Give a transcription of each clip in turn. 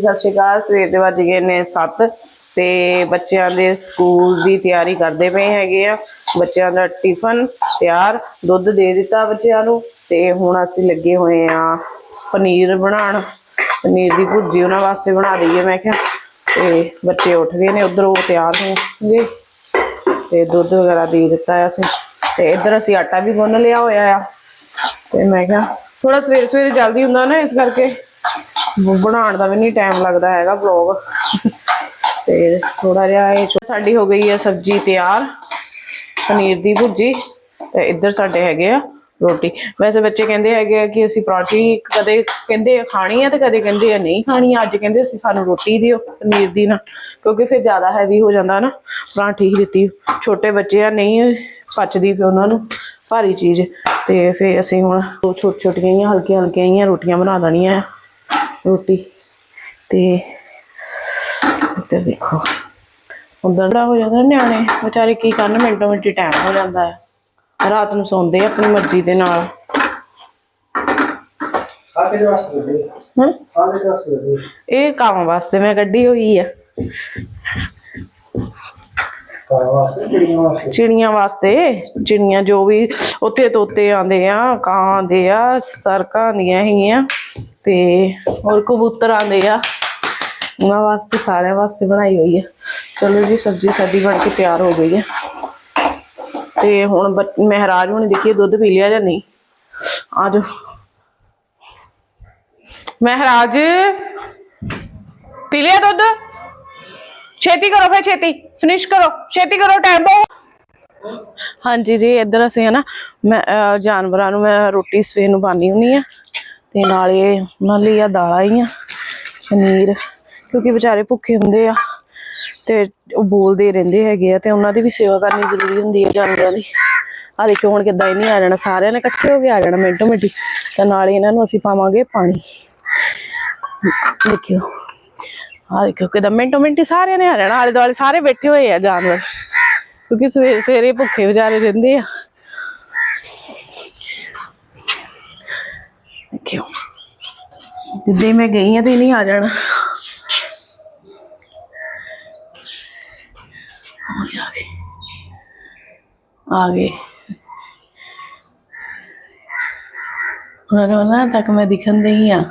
ਸਤਿ ਸ਼੍ਰੀ ਅਕਾਲ, ਸਵੇਰ ਦੇ ਵੱਜ ਗਏ ਨੇ 7 ਤੇ ਬੱਚਿਆਂ ਦੇ ਸਕੂਲ ਦੀ ਤਿਆਰੀ ਕਰਦੇ ਪਏ ਹੈਗੇ ਆ। ਬੱਚਿਆਂ ਦਾ ਟਿਫਨ ਤਿਆਰ, ਦੁੱਧ ਦੇ ਦਿੱਤਾ ਬੱਚਿਆਂ ਨੂੰ ਤੇ ਹੁਣ ਅਸੀਂ ਲੱਗੇ ਹੋਏ ਆ ਪਨੀਰ ਬਣਾਉਣ। ਪਨੀਰ ਦੀ ਭੁਰਜੀ ਉਹਨਾਂ ਵਾਸਤੇ ਬਣਾ ਦਈਏ ਮੈਂ ਕਿਹਾ ਤੇ ਬੱਚੇ ਉੱਠ ਗਏ ਨੇ, ਉਧਰ ਉਹ ਤਿਆਰ ਗਏ ਤੇ ਦੁੱਧ ਵਗੈਰਾ ਦੇ ਦਿੱਤਾ ਅਸੀਂ। ਤੇ ਇੱਧਰ ਅਸੀਂ ਆਟਾ ਵੀ ਗੁੰਨ ਲਿਆ ਹੋਇਆ ਆ। ਤੇ ਮੈਂ ਕਿਹਾ ਥੋੜਾ ਸਵੇਰ ਸਵੇਰੇ ਜਲਦੀ ਹੁੰਦਾ ਨਾ ਇਸ ਕਰਕੇ। ਬਣਾਉਣ ਦਾ ਵੀ ਨਹੀਂ ਟਾਈਮ ਲੱਗਦਾ ਹੈਗਾ ਵਲੌਗ ਤੇ ਥੋੜਾ ਜਿਹਾ ਇਹ ਸਾਡੀ ਹੋ ਗਈ ਹੈ ਸਬਜ਼ੀ ਤਿਆਰ, ਪਨੀਰ ਦੀ ਭੁਰਜੀ ਤੇ ਇੱਧਰ ਸਾਡੇ ਹੈਗੇ ਆ ਰੋਟੀ। ਵੈਸੇ ਬੱਚੇ ਕਹਿੰਦੇ ਹੈਗੇ ਆ ਕਿ ਅਸੀਂ ਪਰੌਂਠੀ ਕਦੇ ਕਹਿੰਦੇ ਆ ਖਾਣੀ ਆ ਤੇ ਕਦੇ ਕਹਿੰਦੇ ਆ ਨਹੀਂ ਖਾਣੀ। ਅੱਜ ਕਹਿੰਦੇ ਅਸੀਂ ਸਾਨੂੰ ਰੋਟੀ ਦਿਓ ਪਨੀਰ ਦੀ ਨਾ, ਕਿਉਂਕਿ ਫਿਰ ਜ਼ਿਆਦਾ ਹੈਵੀ ਹੋ ਜਾਂਦਾ ਨਾ ਪਰਾਂਠੀ ਹੀ ਦਿੱਤੀ। ਛੋਟੇ ਬੱਚੇ ਆ, ਨਹੀਂ ਪਚਦੀ ਫਿਰ ਉਹਨਾਂ ਨੂੰ, ਭਾਰੀ ਚੀਜ਼। ਤੇ ਫਿਰ ਅਸੀਂ ਹੁਣ ਛੋਟੀ ਛੋਟੀਆਂ ਹੀ ਹਲਕੀਆਂ ਹਲਕੀਆਂ ਹੀ ਰੋਟੀਆਂ ਬਣਾ ਦੇਣੀਆਂ ਆ। ਰੋਟੀ। ਤੇ ਇੱਧਰ ਦੇਖੋ। ਉਧਰ ਦਾ ਹੋ ਜਾਂਦਾ ਨਿਆਣੇ। ਵਿਚਾਰੇ ਕੀ ਕਰਨ ਮਿੰਟੋ ਮਿੰਟੀ ਟਾਈਮ ਹੋ ਜਾਂਦਾ ਹੈ। ਰਾਤ ਨੂੰ ਸੌਂਦੇ ਆਪਣੀ ਮਰਜ਼ੀ ਦੇ ਨਾਲ। ਇਹ ਕੰਮ ਵਾਸਤੇ ਮੈਂ ਕੱਢੀ ਹੋਈ ਆ। ਚਿੜੀਆਂ ਵਾਸਤੇ, ਚਿੜੀਆਂ ਜੋ ਵੀ ਉੱਥੇ ਤੋਤੇ ਆਉਂਦੇ ਆ, ਕਾਂ ਆਉਂਦੇ ਆ, ਸਰਕਾਂ ਆਉਂਦੀਆਂ ਹੈਗੀਆਂ, ਤੇ ਹੋਰ ਕਬੂਤਰ ਆਉਂਦੇ ਆ। ਉਹਨਾਂ ਵਾਸਤੇ, ਸਾਰਿਆਂ ਵਾਸਤੇ ਬਣਾਈ ਹੋਈ ਆ। ਚਲੋ ਜੀ, ਸਬਜ਼ੀ ਸਾਡੀ ਬਣ ਕੇ ਤਿਆਰ ਹੋ ਗਈ ਆ। ਤੇ ਹੁਣ ਬੱਚ- ਮਹਿਰਾਜ ਹੁਣ ਦੇਖੀਏ ਦੁੱਧ ਪੀ ਲਿਆ ਜਾਂ ਨਹੀਂ। ਆ ਜਾਓ। ਮਹਿਰਾਜ, ਪੀ ਲਿਆ ਦੁੱਧ? ਛੇਤੀ ਕਰੋ ਫੇ ਛੇਤੀ ਫਿਨਿਸ਼ ਕਰੋ ਛੇਤੀ ਕਰੋ ਟਾਈਮ ਬਹੁਤ। ਹਾਂਜੀ ਜੀ ਇੱਧਰ ਅਸੀਂ ਹੈ ਮੈਂ ਅਹ, ਜਾਨਵਰਾਂ ਨੂੰ ਮੈਂ ਰੋਟੀ ਸਵੇਰ ਨੂੰ ਪਾਣੀ ਹੁੰਨੀ ਆ ਤੇ ਨਾਲੇ ਉਹਨਾਂ ਲਈ ਆ ਦਾਲਾਂ ਹੀ ਆ ਪਨੀਰ ਕਿਉਂਕਿ ਵਿਚਾਰੇ ਭੁੱਖੇ ਹੁੰਦੇ ਆ ਤੇ ਉਹ ਬੋਲਦੇ ਰਹਿੰਦੇ ਹੈਗੇ ਆ ਤੇ ਉਹਨਾਂ ਦੀ ਵੀ ਸੇਵਾ ਕਰਨੀ ਜ਼ਰੂਰੀ ਹੁੰਦੀ ਹੈ ਜਾਨਵਰਾਂ ਦੀ। ਆ ਦੇਖੋ ਹੁਣ ਕਿੱਦਾਂ ਹੀ ਨਹੀਂ ਆ ਜਾਣਾ ਸਾਰਿਆਂ ਨੇ ਇਕੱਠੇ ਹੋ ਕੇ ਆ ਜਾਣਾ ਮਿੰਟੋ ਮਿੰਟੀ ਤੇ ਹੀ ਇਹਨਾਂ ਨੂੰ ਅਸੀਂ ਪਾਵਾਂਗੇ ਪਾਣੀ। ਦੇਖਿਓ। ਆ ਦੇਖੋ ਕਿਦਾਂ ਮਿੰਟੋ ਮਿੰਟੀ ਸਾਰਿਆਂ ਨੇ ਆ ਜਾਣਾ ਆਲੇ ਦੁਆਲੇ ਸਾਰੇ ਬੈਠੇ ਹੋਏ ਆ ਜਾਨਵਰ। ਕਿਉਂਕਿ ਸਵੇਰੇ ਸਵੇਰੇ ਭੁੱਖੇ ਵਿਚਾਰੇ ਰਹਿੰਦੇ ਆ। ਦੇਖਿਓ, ਜਿੱਦਾਂ ਮੈਂ ਗਈ ਆ ਤੇ ਨਹੀਂ ਆ ਜਾਣਾ। ਆ ਗਏ? ਉਹਨਾਂ ਨੂੰ ਨਾ ਤੱਕ ਮੈਂ ਦਿਖਣ ਦੇ ਹੀ ਆ।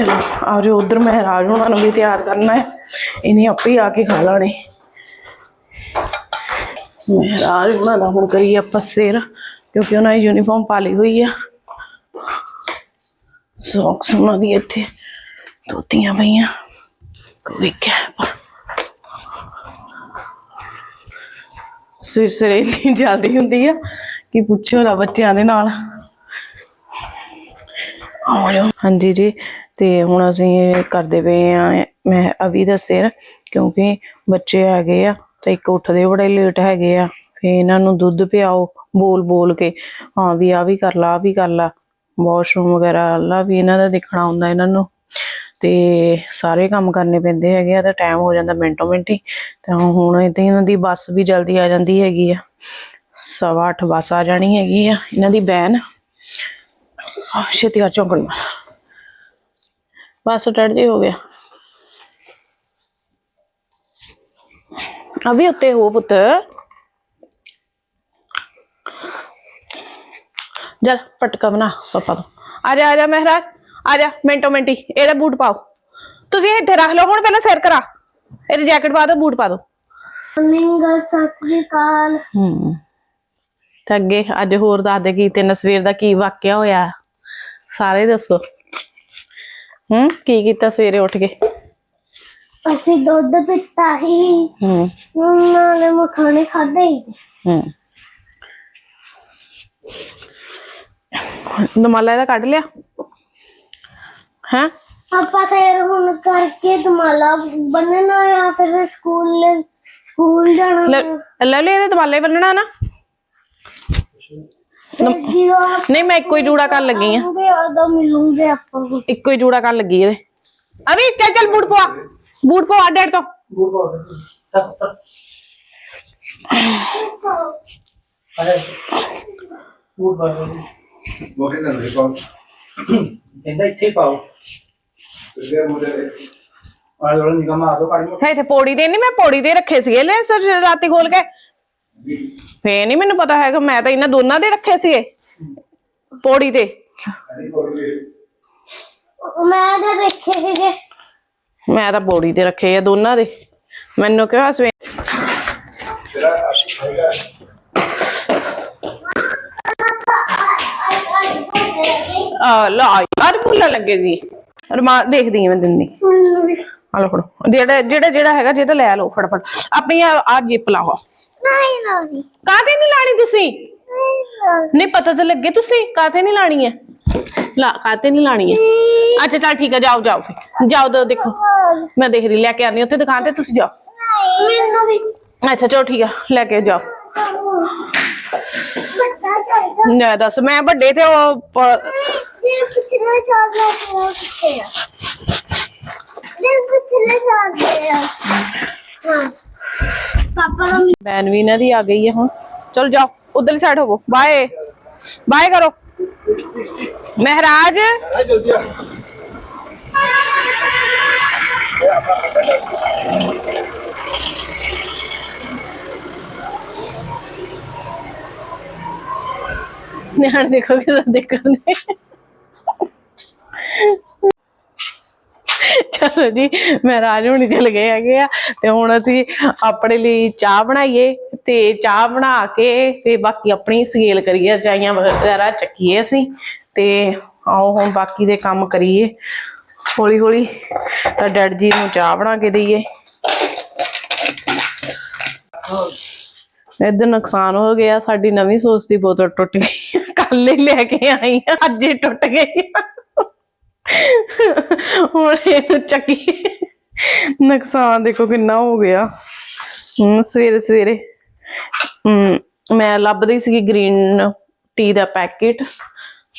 ਚਲੋ ਆ ਜਾਓ ਉਧਰ ਮਹਾਰਾਜ ਉਹਨਾਂ ਨੂੰ ਵੀ ਤਿਆਰ ਕਰਨਾ ਹੈ। ਇਹਨੇ ਆਪੇ ਆ ਕੇ ਖਾ ਲੈਣੇ। ਮਹਾਰਾਜ ਉਹਨਾਂ ਦਾ ਹੁਣ ਕਰੀਏ ਆਪਾਂ ਸਿਰ, ਕਿਉਂਕਿ ਉਹਨਾਂ ਦੀ ਯੂਨੀਫਾਰਮ ਪਾ ਲਈ ਹੋਈ ਆ। ਸੌਕਸ ਉਹਨਾਂ ਦੀ ਇੱਥੇ ਧੋਤੀਆਂ ਪਈਆਂ। ਕੋਈ ਕੈਪ। ਸਿਰ ਸਿਰ ਇੰਨੀ ਜਲਦੀ ਹੁੰਦੀ ਆ ਕਿ ਪੁੱਛੋ ਨਾ ਬੱਚਿਆਂ ਦੇ ਨਾਲ। ਆ ਹਾਂਜੀ ਜੀ ਤੇ ਹੁਣ ਅਸੀਂ ਇਹ ਕਰਦੇ ਪਏ ਆ ਮੈਂ ਅਵੀ ਦਾ ਸਿਰ ਕਿਉਂਕਿ ਬੱਚੇ ਹੈਗੇ ਆ, ਤੇ ਇੱਕ ਉੱਠਦੇ ਬੜੇ ਲੇਟ ਹੈਗੇ ਆ ਫੇ ਇਹਨਾਂ ਨੂੰ ਦੁੱਧ ਪਿਆਓ, ਬੋਲ ਬੋਲ ਕੇ, ਹਾਂ ਵੀ ਆ ਵੀ ਕਰ ਲਾ ਆ ਵੀ ਕਰ ਲਾ ਵਾਸ਼ਰੂਮ ਵਗੈਰਾ ਲਾ ਵੀ ਇਹਨਾਂ ਦਾ ਦੇਖਣਾ ਹੁੰਦਾ ਇਹਨਾਂ ਨੂੰ, ਤੇ ਸਾਰੇ ਕੰਮ ਕਰਨੇ ਪੈਂਦੇ ਹੈਗੇ ਆ, ਤੇ ਟਾਈਮ ਹੋ ਜਾਂਦਾ ਮਿੰਟੋ ਮਿੰਟੀ ਤਾਂ ਹੁਣ ਇਦਾਂ ਇਹਨਾਂ ਦੀ ਬੱਸ ਵੀ ਜਲਦੀ ਆ ਜਾਂਦੀ ਹੈਗੀ ਆ, ਸਵਾ ਅੱਠ ਬੱਸ ਆ ਜਾਣੀ ਹੈਗੀ ਆ, ਇਹਨਾਂ ਦੀ ਬੈਨ ਛੇਤੀ ਕਰ ਚੌਂਕਣ ਮਾਰ। ਬਸ ਟੜ ਜੀ ਹੋ ਗਿਆ। ਅਭੀ ਉੱਤੇ ਹੋ ਪੁੱਤ। ਜਲ ਪਟਕਾ ਬਣਾ ਪਾਪਾ ਤੋਂ ਆ ਜਾ ਆ ਜਾ ਮਹਿਰਾਜ ਆ ਜਾ ਮਿੰਟੋ ਮਿੰਟੀ ਇਹਦਾ ਬੂਟ ਪਾਓ। ਤੁਸੀਂ ਇੱਥੇ ਰੱਖ ਲਓ ਹੁਣ ਪਹਿਲਾਂ ਸਿਰ ਕਰਾ। ਇਹਦੀ ਜੈਕਟ ਪਾ ਦਿਓ ਬੂਟ ਪਾ ਦਿਓ। ਮਿੰਗਾ ਸਤਿ ਕਾਲ ਹੂੰ। ਤੇ ਅੱਗੇ ਅੱਜ ਹੋਰ ਦੱਸ ਦੇ ਕੀ ਤੈਨੂੰ ਸਵੇਰ ਦਾ ਕੀ ਵਾਕਿਆ ਹੋਇਆ। ਸਾਰੇ ਦੱਸੋ। ਹੂੰ ਕੀ ਕੀਤਾ ਸਵੇਰੇ ਉੱਠ ਕੇ? ਅਸੀਂ ਦੁੱਧ ਪੀਤਾ ਹੀ। ਹੂੰ ਨਾਲੇ ਮਖਾਣੇ ਖਾਦੇ ਹੀ। ਹੂੰ ਦਮਾਲਾ ਇਹਦਾ ਕੱਢ ਲਿਆ? ਹੈ? ਆਪਾਂ ਫਿਰ ਹੁਣ ਕਰਕੇ ਦਮਾਲਾ ਬੰਨਣਾ ਆ ਫਿਰ ਸਕੂਲ ਸਕੂਲ ਜਾਣਾ ਲੈ ਲੈ ਇਹਦੇ ਦਮਾਲੇ ਬੰਨਣਾ ਨਾ? ਨਹੀਂ ਮੈਂ ਇੱਕੋ ਹੀ ਜੂੜਾ ਕਰਨ ਲੱਗੀ ਆ ਆਉਂਗੇ ਉਦੋਂ ਮਿਲੂਗੇ ਆਪਾਂ ਨੂੰ ਇੱਕੋ ਹੀ ਜੂੜਾ ਕਰਨ ਲੱਗੀ ਇਹਦੇ ਅਰੇ ਚੱਲ ਚੱਲ ਬੂਟ ਪਵਾ ਬੂਟ ਪਵਾ ਡੈਡ ਤੋਂ ਬੂਟ ਪਾ ਦੇ ਤੱਕ ਤੱਕ ਅਰੇ ਬੂਟ ਪਾ ਦੇ Morena de Pau. ਕਹਿੰਦਾ ਇੱਥੇ ਹੀ ਪਾਓ Sería muy de ਆਲੇ ਵਾਲੇ ਨਿਗਾਹ ਮਾਰ ਦੋ ਕਾੜੀ ਹੈ ਤੇ ਪੌੜੀ ਦੇ ਨਹੀਂ ਮੈਂ ਪੌੜੀ ਦੇ ਰੱਖੇ ਸੀਗੇ ਲੈ ਸਰ ਰਾਤੀ ਖੋਲ ਕੇ ਫੇ ਨਹੀਂ ਮੈਨੂੰ ਪਤਾ ਹੈਗਾ ਮੈਂ ਤਾਂ ਇਹਨਾਂ ਦੋਨਾਂ ਦੇ ਰੱਖੇ ਸੀਗੇ ਪੌੜੀ ਤੇ। ਮੈਂ ਤਾਂ ਦੇਖੇ ਸੀਗੇ। ਮੈਂ ਤਾਂ ਪੌੜੀ ਤੇ ਰੱਖੇ ਆ ਦੋਨਾਂ ਦੇ। ਮੈਨੂੰ ਕਿਹਾ ਸਵੇ ਆ ਲਾ ਯਾਰ ਭੁੱਲਣ ਲੱਗੇ ਜੀ ਰਮਾ ਦੇਖਦੀ ਮੈਂ ਦਿੰਦੀ। ਮੈਨੂੰ ਵੀ ਆ ਲੋ ਫੜੋ। ਜਿਹੜਾ ਜਿਹੜਾ ਜਿਹੜਾ ਹੈਗਾ ਜਿਹੜਾ ਲੈ ਲਓ ਫਟਾਫਟ। ਆਪਣੀ ਆ ਜਿਪ ਲਾਓ। ਨਹੀਂ ਲਾਉਣੀ ਕਾਹਤੇ ਨਹੀਂ ਲਾਣੀ ਤੁਸੀਂ ਨਹੀਂ ਲਾਉਣੀ ਨਹੀਂ ਪਤਾ ਤਾਂ ਲੱਗੇ ਤੁਸੀਂ ਕਾਹਤੇ ਨਹੀਂ ਲਾਣੀ ਹੈ ਲਾ ਕਾਹਤੇ ਨਹੀਂ ਲਾਣੀ ਹੈ ਅੱਛਾ ਚੱਲ ਠੀਕ ਹੈ ਜਾਓ ਜਾਓ ਫਿਰ ਜਾਓ ਦੋ ਦੇਖੋ ਮੈਂ ਦੇਖਦੀ ਲੈ ਕੇ ਆਨੀ ਉੱਥੇ ਦੁਕਾਨ ਤੇ ਤੁਸੀਂ ਜਾਓ ਮੈਨੂੰ ਵੀ ਅੱਛਾ ਚਲੋ ਠੀਕ ਆ ਲੈ ਕੇ ਜਾਓ ਪਤਾ ਚਾਹੀਦਾ ਲੈ ਦੱਸ ਮੈਂ ਵੱਡੇ ਤੇ ਉਹ ਪ- ਦਿਲ ਪਿਛਲੇ ਸਾਲ ਦਾ ਉਹ ਕਿੱਥੇ ਆ ਦਿਲ ਪਿਛਲੇ ਸਾਲ ਦੇ ਆ ਹਾਂ ਪਾਪਾ ਦਾ ਬੈਨ ਵੀ ਇਹਨਾਂ ਦੀ ਆ ਗਈ ਹੈ ਹੁਣ ਚਲ ਜਾਓ ਉਧਰਲੀ ਸਾਈਡ ਹੋਵੋ ਬਾਏ ਬਾਏ ਕਰੋ ਮਹਾਰਾਜ ਨਿਆਣ ਦੇਖੋ ਕਿਦਾਂ ਦੇਖਣ ਦੇ ਚਲੋ ਜੀ ਮਹਾਰਾਜ ਹੁਣੀ ਚਲ ਗਏ ਹੈਗੇ ਆ ਤੇ ਹੁਣ ਅਸੀਂ ਆਪਣੇ ਲਈ ਚਾਹ ਬਣਾਈਏ ਤੇ ਚਾਹ ਬਣਾ ਕੇ ਤੇ ਬਾਕੀ ਆਪਣੀ ਸੇਲ ਕਰੀਏ ਰਜਾਈਆਂ ਵਗੈਰਾ ਚੱਕੀਏ ਅਸੀਂ ਤੇ ਆਓ ਹੁਣ ਬਾਕੀ ਦੇ ਕੰਮ ਕਰੀਏ। ਹੌਲੀ ਹੌਲੀ ਤਾਂ ਡੈਡ ਜੀ ਨੂੰ ਚਾਹ ਬਣਾ ਕੇ ਦਈਏ। ਇੱਧਰ ਨੁਕਸਾਨ ਹੋ ਗਿਆ ਸਾਡੀ ਨਵੀਂ ਸੋਸ ਦੀ ਬੋਤਲ ਟੁੱਟ ਗਈ ਕੱਲ ਹੀ ਲੈ ਕੇ ਆਈ ਆ, ਅੱਜ ਹੀ ਟੁੱਟ ਗਈ। ਹੁਣ ਇਹਨੂੰ ਚੱਕੀ। ਨੁਕਸਾਨ ਦੇਖੋ ਕਿੰਨਾ ਹੋ ਗਿਆ। ਸਵੇਰੇ ਸਵੇਰੇ। ਮੈਂ ਲੱਭਦੀ ਸੀਗੀ ਗ੍ਰੀਨ ਟੀ ਦਾ ਪੈਕੇਟ।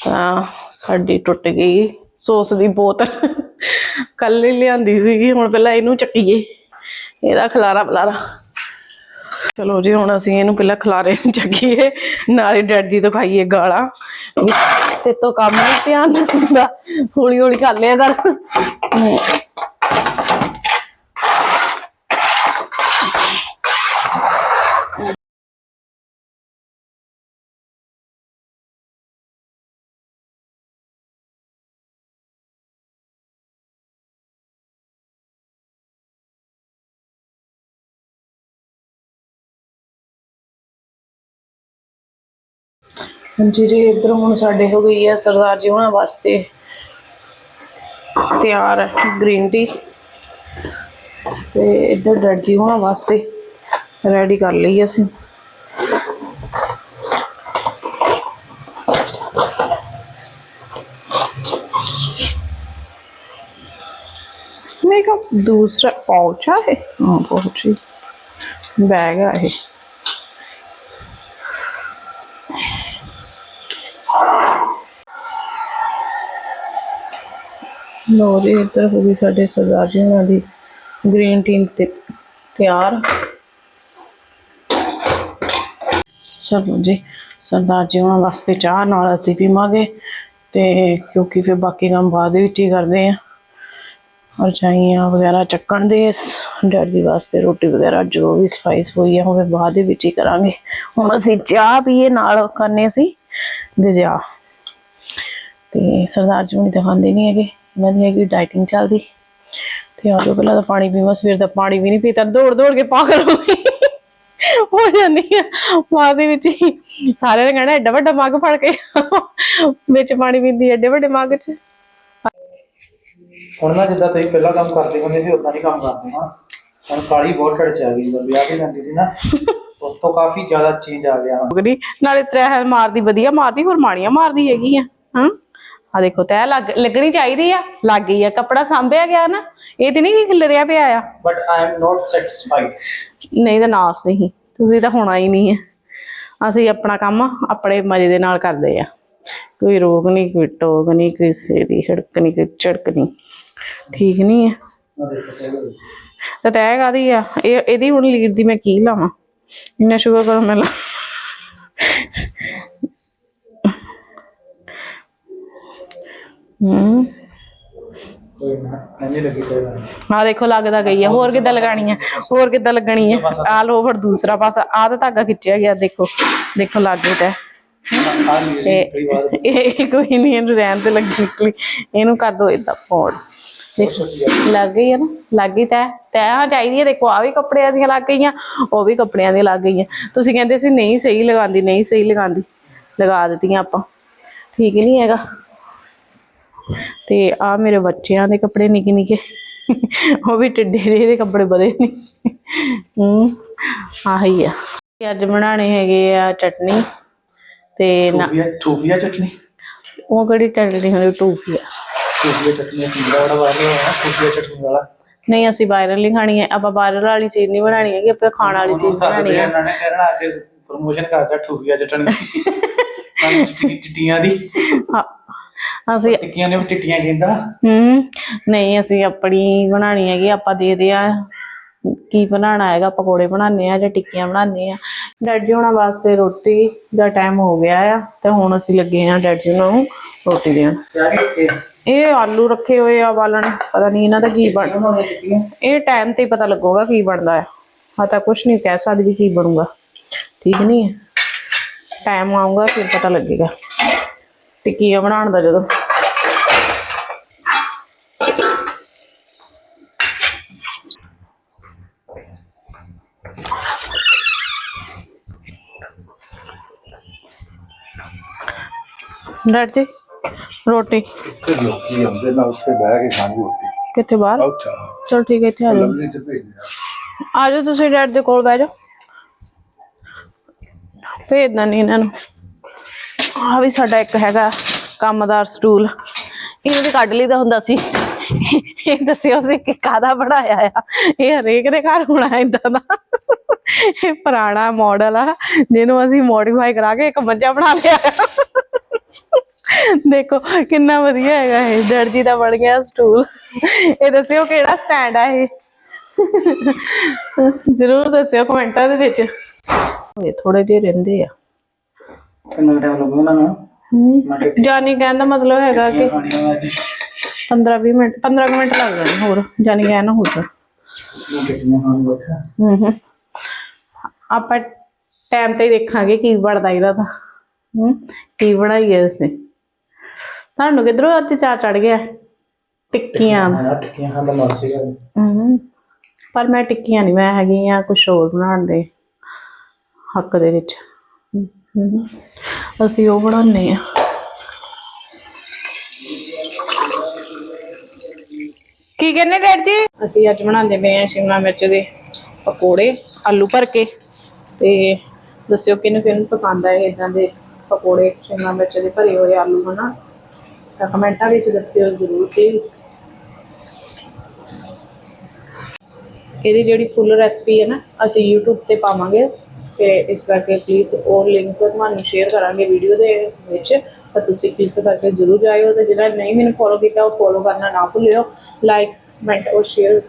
ਤਾਂ ਸਾਡੀ ਟੁੱਟ ਗਈ ਸੋਸ ਦੀ ਬੋਤਲ। ਕੱਲ ਹੀ ਲਿਆਂਦੀ ਸੀਗੀ, ਹੁਣ ਪਹਿਲਾਂ ਇਹਨੂੰ ਚੱਕੀਏ। ਇਹਦਾ ਖਲਾਰਾ ਬਲਾਰਾ। ਚਲੋ ਜੀ, ਹੁਣ ਅਸੀਂ ਇਹਨੂੰ ਪਹਿਲਾਂ ਖਲਾਰੇ ਨੂੰ ਚੱਕੀਏ। ਨਾਲੇ ਡੈਡ ਜੀ ਤੋਂ ਖਾਈਏ ਗਾਲਾਂ। ਤੇ ਤੋਂ ਕੰਮ ਨਹੀਂ ਧਿਆਨ ਰੱਖਦਾ ਹੌਲੀ ਹੌਲੀ ਕਰ ਲਿਆ ਕਰ। ਹਾਂਜੀ ਜੀ, ਇੱਧਰ ਹੁਣ ਸਾਡੇ ਹੋ ਗਈ ਹੈ ਸਰਦਾਰ ਜੀ ਉਹਨਾਂ ਵਾਸਤੇ ਤਿਆਰ ਹੈ ਗ੍ਰੀਨ ਟੀ ਤੇ ਇੱਧਰ ਡੈਡ ਜੀ ਉਹਨਾਂ ਵਾਸਤੇ ਰੈਡੀ ਕਰ ਲਈ ਅਸੀਂ। ਮੇਕਅਪ ਦੂਸਰਾ ਪਾਉਚ ਹੈ, ਬਹੁਤ ਜੀ। ਬੈਗ ਹੈ ਲੋ ਜੀ ਇੱਧਰ ਹੋ ਗਈ ਸਾਡੇ ਸਰਦਾਰ ਜੀ ਉਹਨਾਂ ਦੀ ਗ੍ਰੀਨ ਟੀ ਤੇ ਤਿਆਰ। ਚਲੋ ਜੀ ਸਰਦਾਰ ਜੀ ਉਹਨਾਂ ਵਾਸਤੇ ਚਾਹ ਨਾਲ ਅਸੀਂ ਪੀਵਾਂਗੇ ਤੇ ਕਿਉਂਕਿ ਫਿਰ ਬਾਕੀ ਕੰਮ ਬਾਅਦ ਵਿੱਚ ਹੀ ਕਰਦੇ ਆ। ਰਜਾਈਆਂ ਵਗੈਰਾ ਚੱਕਣ ਦੇ, ਡੈਡੀ ਵਾਸਤੇ ਰੋਟੀ ਵਗੈਰਾ ਜੋ ਵੀ ਸਫ਼ਾਈ ਹੋਈ ਹੈ ਉਹ ਬਾਅਦ ਦੇ ਵਿੱਚ ਹੀ ਕਰਾਂਗੇ। ਹੁਣ ਅਸੀਂ ਚਾਹ ਪੀਏ, ਨਾਲ ਕਰਨੇ ਸੀ ਗਜਾ ਤੇ ਸਰਦਾਰ ਜੀ ਹੁਣੀ ਤਾਂ ਨਹੀਂ ਹੈਗੇ ਇਹਨਾਂ ਦੀ ਹੈਗੀ ਡਾਈਟਿੰਗ ਚੱਲਦੀ। ਤੇ ਆ ਪਹਿਲਾਂ ਤਾਂ ਪਾਣੀ ਪੀਵਾਂ, ਸਵੇਰ ਦਾ ਪਾਣੀ ਵੀ ਨਹੀਂ ਪੀਤਾ, ਦੌੜ ਦੌੜ ਕੇ ਪਾਗਲ ਹੋ ਗਈ। ਹੋ ਜਾਂਦੀ ਆ, ਮਾਂ ਦੇ ਵਿੱਚ ਹੀ। ਸਾਰਿਆਂ ਨੇ ਕਹਿਣਾ, ਐਡਾ ਵੱਡਾ ਮੱਗ ਫੜ ਕੇ ਵਿੱਚ ਪਾਣੀ ਪੀਂਦੀ ਐਡੇ ਵੱਡੇ ਮੱਗ 'ਚ। ਹੁਣ ਨਾ ਜਿੱਦਾਂ ਤੁਸੀਂ ਪਹਿਲਾਂ ਕੰਮ ਕਰਦੇ ਹੁੰਦੇ ਸੀ ਉਦਾਂ ਨਹੀਂ ਕੰਮ ਕਰਦੇ ਹਾਂ ਹੁਣ ਕਾਲੀ ਬਹੁਤ ਢੜ ਚ ਆ ਗਈ ਵਿਆਹ ਕੇ ਜਾਂਦੀ ਸੀ ਨਾ। ਉਸ ਤੋਂ ਕਾਫੀ ਜ਼ਿਆਦਾ ਚੇਂਜ ਆ ਗਿਆ ਹੁਣ। ਗਰੀ ਨਾਲੇ ਤ੍ਰੈ ਮਾਰਦੀ ਵਧੀਆ ਮਾਰਦੀ ਹੋਰ ਮਾੜੀਆਂ ਮਾਰਦੀ ਹੈਗੀ ਆ ਹਾਂ ਆ ਦੇਖੋ ਤੈ ਲੱਗ ਲੱਗਣੀ ਚਾਹੀਦੀ ਆ ਲੱਗ ਗਈ ਆ ਕੱਪੜਾ ਸਾਂਭਿਆ ਗਿਆ ਨਾ ਇਹ ਤੇ ਨਹੀਂ ਕਿ ਖਿਲਰਿਆ ਪਿਆ ਆ। But I am not satisfied ਨਹੀਂ ਤਾਂ ਨਾਸ ਨਹੀਂ ਤੁਸੀਂ ਤਾਂ ਹੋਣਾ ਹੀ ਨਹੀਂ ਹੈ ਅਸੀਂ ਆਪਣਾ ਕੰਮ ਆਪਣੇ ਮਜ਼ੇ ਦੇ ਨਾਲ ਕਰਦੇ ਆ। ਕੋਈ ਰੋਕ ਨਹੀਂ ਕੋਈ ਟੋਕ ਨਹੀਂ ਕਿਸੇ ਦੀ ਹਿੜਕ ਨਹੀਂ ਕੋਈ ਝੜਕ ਨਹੀਂ। ਠੀਕ ਨਹੀਂ ਹੈ ਆ ਤਾਂ ਤੈਅ ਕਾਦੀ ਆ? ਇਹ ਇਹਦੀ ਹੁਣ ਲੀਡ ਦੀ ਮੈਂ ਕੀ ਲਾਵਾਂ? ਇੰਨਾ ਸ਼ੁਕਰ ਕਰੋ ਮੈਂ ਹੂੰ। ਆ ਦੇਖੋ ਲੱਗਦਾ ਗਈ ਆ। ਹੋਰ ਕਿੱਦਾਂ ਲਗਾਣੀ ਆ? ਹੋਰ ਕਿੱਦਾਂ ਲੱਗਣੀ ਆ? ਆ ਲੋ ਫਿਰ ਦੂਸਰਾ ਪਾਸਾ। ਆ ਤਾਂ ਧਾਗਾ ਖਿੱਚਿਆ ਗਿਆ ਦੇਖੋ। ਦੇਖੋ ਲੱਗ ਗਿਆ। ਤਾਂ ਇਹ ਕੋਈ ਨਹੀਂ ਇਹਨੂੰ ਰਹਿਣ ਤੇ ਲੱਗੀ ਨਿਕਲੀ। ਇਹਨੂੰ ਕਰ ਦੋ ਇਦਾਂ ਫੋੜ ਦੇਖੋ ਲੱਗ ਗਈ ਹੈ ਨਾ ਲੱਗ ਗਈ ਤੈ ਤੈ ਚਾਹੀਦੀ ਹੈ ਦੇਖੋ ਆ ਵੀ ਕੱਪੜਿਆਂ ਦੀਆਂ ਲੱਗ ਗਈਆਂ ਉਹ ਵੀ ਕੱਪੜਿਆਂ ਦੀਆਂ ਲੱਗ ਗਈਆਂ। ਤੁਸੀਂ ਕਹਿੰਦੇ ਸੀ ਨਹੀਂ ਸਹੀ ਲਗਾਉਂਦੀ ਨਹੀਂ ਸਹੀ ਲਗਾਉਂਦੀ ਲਗਾ ਦਿੱਤੀਆਂ ਆਪਾਂ ਠੀਕ ਨਹੀਂ ਹੈਗਾ। ਤੇ ਆ ਮੇਰੇ ਬੱਚਿਆਂ ਦੇ ਕੱਪੜੇ ਨਿੱਕੇ ਨਿੱਕੇ ਉਹ ਵੀ ਟਿੱਡੇ ਜਿਹੇ ਦੇ ਕੱਪੜੇ ਬਦੇ ਨੇ। ਹੂੰ ਆਹੀ ਆ। ਅੱਜ ਬਣਾਣੇ ਹੈਗੇ ਆ ਚਟਨੀ ਤੇ ਨਾ ਟੂਪੀਆ ਟੂਪੀਆ ਚਟਨੀ? ਉਹ ਕਿਹੜੀ ਚਟਨੀ ਹੁੰਦੀ ਟੂਫੀ ਟੂਪੀਆ ਚਟਨੀ ਪਿੰਡਾ ਵਾਲਾ ਵਾਰ ਹੋਇਆ ਟੂਪੀਆ ਚਟਨੀ ਵਾਲਾ। ਨਹੀਂ ਅਸੀਂ ਵਾਇਰਲ ਨਹੀਂ ਖਾਣੀ ਹੈ। ਆਪਾਂ ਵਾਇਰਲ ਵਾਲੀ ਚੀਜ਼ ਨਹੀਂ ਬਣਾਣੀ ਹੈਗੀ ਆਪਾਂ ਖਾਣ ਵਾਲੀ ਚੀਜ਼ ਬਣਾਣੀ ਹੈ। ਇਹਨਾਂ ਨੇ। ਕਹਿਣਾ ਕੇ ਪ੍ਰਮੋਸ਼ਨ ਕਰਦਾ ਟੂਪੀਆ ਚਟਨੀ ਨਾਲ ਟਿੱਟੀਆਂ ਦੀ। ਹਾਂ, ਅਸੀਂ ਟਿੱਕੀਆਂ ਨੇ ਵੀ ਟਿੱਟੀਆਂ ਕਹਿੰਦਾ ਹੂੰ ਨਹੀਂ ਅਸੀਂ ਆਪਣੀ ਬਣਾਣੀ ਹੈਗੀ ਆਪਾਂ ਦੇ ਦੇ ਆ। ਕੀ ਬਣਾਉਣਾ ਹੈਗਾ, ਪਕੌੜੇ ਬਣਾਉਂਦੇ ਆ ਜਾਂ ਟਿੱਕੀਆਂ ਬਣਾਉਂਦੇ ਆ ਡੈਡ ਜੀ ਹੋਣਾ ਵਾਸਤੇ ਰੋਟੀ ਦਾ ਟਾਈਮ ਹੋ ਗਿਆ ਆ ਤੇ ਹੁਣ ਅਸੀਂ ਲੱਗੇ ਆ ਡੈਡ ਜੀ ਨੂੰ ਰੋਟੀ ਦੇਣ। ਇਹ ਆਲੂ ਰੱਖੇ ਹੋਏ ਆ ਬਾਲਣ ਪਤਾ ਨਹੀਂ ਇਹਨਾਂ ਦਾ ਕੀ ਬਣ, ਇਹ ਟਾਈਮ ਤੇ ਹੀ ਪਤਾ ਲੱਗੂਗਾ ਕੀ ਬਣਦਾ ਆ। ਹਾਂ ਤਾਂ ਕੁਝ ਨਹੀਂ ਕਹਿ ਸਕਦੀ ਵੀ ਕੀ ਬਣੂਗਾ। ਠੀਕ ਨਹੀਂ ਹੈ। ਟਾਈਮ ਆਊਗਾ ਫਿਰ ਪਤਾ ਲੱਗੇਗਾ। ਟਿੱਕੀਆਂ ਬਣਾਉਣ ਦਾ ਜਦੋਂ। ਡਰ ਜੀ ਰੋਟੀ। ਤੇ ਲੋਕੀ ਆਉਂਦੇ ਨਾ ਉੱਥੇ ਬਹਿ ਕੇ ਖਾਣੀ ਰੋਟੀ। ਕਿੱਥੇ ਬਾਹਰ? ਅੱਛਾ ਚਲ ਠੀਕ ਹੈ ਇੱਥੇ ਆ ਜਾਓ। ਲੰਮੀ ਚ ਭੇਜ ਦਿਆ ਆ ਜਾਓ ਤੁਸੀਂ ਡੈਡ ਦੇ ਕੋਲ ਬਹਿ ਜਾਓ। ਭੇਜਦਾ ਨਹੀਂ ਇਹਨਾਂ ਨੂੰ। ਆ ਵੀ ਸਾਡਾ ਇੱਕ ਹੈਗਾ ਕੰਮਦਾਰ ਸਟੂਲ। ਇਹਨੂੰ ਵੀ ਕੱਢ ਲਈਦਾ ਹੁੰਦਾ ਸੀ। ਇਹ ਦੱਸਿਓ ਸੀ ਕਿ ਕਾਦਾ ਬਣਾਇਆ ਆ? ਇਹ ਹਰੇਕ ਦੇ ਘਰ ਹੋਣਾ ਇਦਾਂ ਦਾ। ਇਹ ਪੁਰਾਣਾ ਮਾਡਲ ਆ ਜਿਹਨੂੰ ਅਸੀਂ ਮੋਡੀਫਾਈ ਕਰਾ ਕੇ ਇੱਕ ਮੰਜਾ ਬਣਾ ਲਿਆ ਆ। ਦੇਖੋ ਕਿੰਨਾ ਵਧੀਆ ਹੈਗਾ ਇਹ। ਡੈਡ ਜੀ ਦਾ ਬਣ ਗਿਆ ਸਟੂਲ ਇਹ ਦੱਸਿਓ ਕਿਹੜਾ ਸਟੈਂਡ ਆ ਇਹ? ਜ਼ਰੂਰ ਦੱਸਿਓ ਕਮੈਂਟਾਂ ਦੇ ਵਿੱਚ। ਇਹ ਥੋੜੇ ਜਿਹੇ ਰਹਿੰਦੇ ਆ। ਕਿੰਨਾ ਟਾਈਮ ਨੂੰ। ਜਾਨੀ ਕਹਿਣ ਦਾ ਮਤਲਬ ਹੈਗਾ ਕਿ ਖਾਣੀਆਂ ਅੱਜ। 15 20 ਮਿੰਟ 15 ਕੁ ਮਿੰਟ ਲੱਗ ਜਾਣੇ ਹੋਰ। ਜਾਨੀ ਕਹਿਣ ਬੈਠਾ ਹੂੰ ਹੂੰ। ਆਪਾਂ ਟਾਈਮ ਤੇ ਦੇਖਾਂਗੇ ਕੀ ਬਣਦਾ ਇਹਦਾ ਤਾਂ। ਹੂੰ ਕੀ ਬਣਾਈਏ ਅਸੀਂ ਤੁਹਾਨੂੰ ਕਿਧਰੋਂ ਅੱਜ ਚਾਹ ਚੜ ਗਿਆ? ਟਿੱਕੀਆਂ। ਟਿੱਕੀਆਂ ਖਾਣ ਦਾ ਮਨ ਸੀਗਾ। ਹਮ, ਪਰ ਮੈਂ ਟਿੱਕੀਆਂ ਨਹੀਂ ਮੈਂ ਹੈਗੀ ਆ ਕੁਛ ਹੋਰ ਬਣਾਉਣ ਦੇ ਹੱਕ ਦੇ ਵਿੱਚ। ਹਮ, ਅਸੀਂ ਉਹ ਬਣਾਉਂਦੇ ਆ। ਕੀ ਕਹਿੰਦੇ ਡੈਡ ਜੀ? ਅਸੀਂ ਅੱਜ ਬਣਾਉਂਦੇ ਪਏ ਆ ਸ਼ਿਮਲਾ ਮਿਰਚ ਦੇ ਪਕੌੜੇ ਆਲੂ ਭਰ ਕੇ। ਤੇ ਦੱਸਿਓ ਕਿਹਨੂੰ ਕਿਹਨੂੰ ਪਸੰਦ ਆਏ ਇਦਾਂ ਦੇ ਪਕੌੜੇ ਸ਼ਿਮਲਾ ਮਿਰਚ ਦੇ ਭਰੇ ਹੋਏ ਆਲੂ ਹਨਾ? ਤਾਂ ਕਮੈਂਟਾਂ ਵਿੱਚ ਦੱਸਿਓ ਜ਼ਰੂਰ ਪਲੀਜ਼ ਇਹਦੀ ਜਿਹੜੀ ਫੁੱਲ ਰੈਸਪੀ ਹੈ ਨਾ, ਅਸੀਂ YouTube ਤੇ ਪਾਵਾਂਗੇ। ਤੇ ਇਸ ਕਰਕੇ ਪਲੀਜ਼ ਉਹ ਲਿੰਕ ਤੁਹਾਨੂੰ ਸ਼ੇਅਰ ਕਰਾਂਗੇ ਵੀਡੀਓ ਦੇ ਵਿੱਚ। ਤਾਂ ਤੁਸੀਂ ਕਲਿੱਕ ਕਰਕੇ ਜ਼ਰੂਰ ਜਾਇਓ ਤੇ ਜਿਹੜਾ ਨਹੀਂ ਮੈਨੂੰ ਫੋਲੋ ਕੀਤਾ, ਉਹ ਫੋਲੋ ਕਰਨਾ ਨਾ ਭੁੱਲਿਓ। ਲਾਈਕ ਕਮੈਂਟ ਔਰ ਸ਼ੇਅਰ